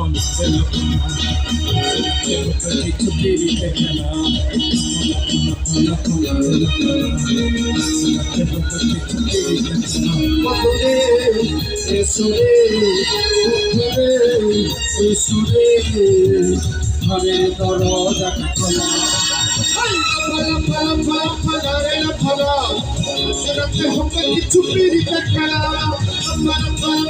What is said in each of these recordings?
promise when I come out. Never forget to be the killer. Never forget to be the killer. Wakore, esore, wakore, esore. Hare doroda kala. Pala pala pala pala re pala. Sirate hokke ki chupiri kala. Pala pala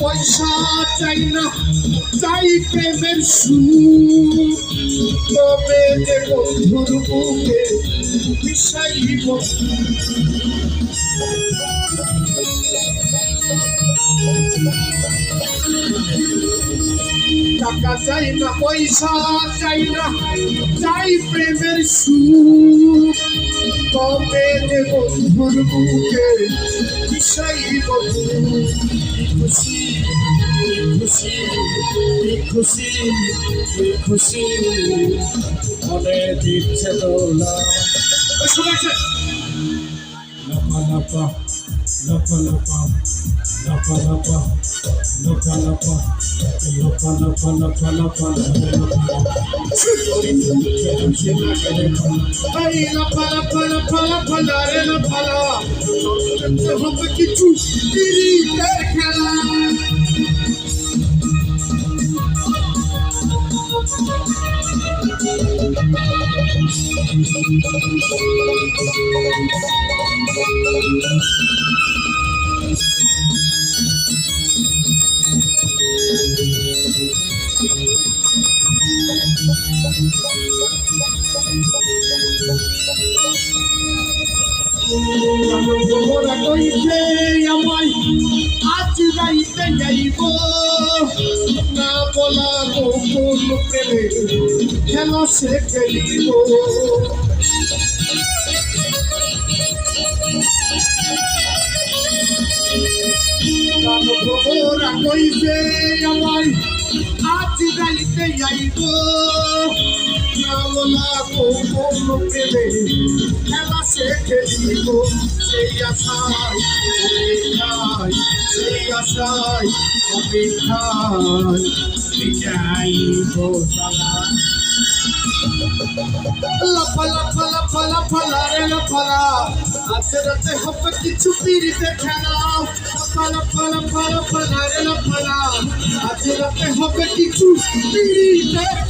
পয়সা চাই না, চাই প্রেমের সুখ। তবে যে বন্ধুর বুকে বিষাইব টাকা চাই না, পয়সা চাই না, চাই প্রেমের সুখ। তবে যে বন্ধুর বুকে বিষাইব খুশি খুশি খুশি খুশি, মনে দিচ্ছে দোলা। লাপা লাপা লাপা লাপা। হবে কিছু খেলা Thank you. Agora conheci a mãe, atira e tenha e Na bola do fundo primeiro, ela se queimou mãe আজ রাইতে আইব লাগো কোনো প্রেমে খেলা সে খেলিব সেই আশায় অপেক্ষায় সেই আশায় অপেক্ষায় যাইব সালা লফলা ফলা ফলা ফলা রে লফলা আজ রাতে হবে কিছু পিড়িতে খেলা ফলা ফলা ফলা Peter.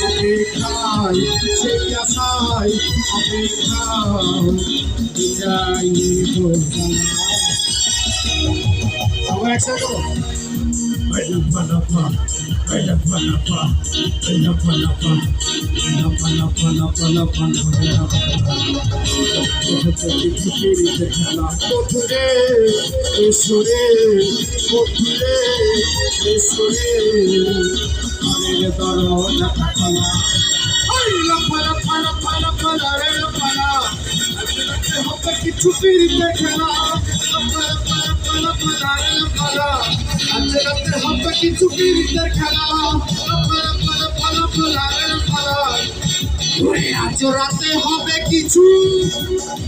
অপেক্ষায় সেই আশায় অপেক্ষায় আবার একসাথে খেলা কিছু পিড়ি দেখে না কিছু পিড়ি দেখে না আজ রাতে হবে কিছু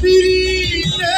পিড়িতে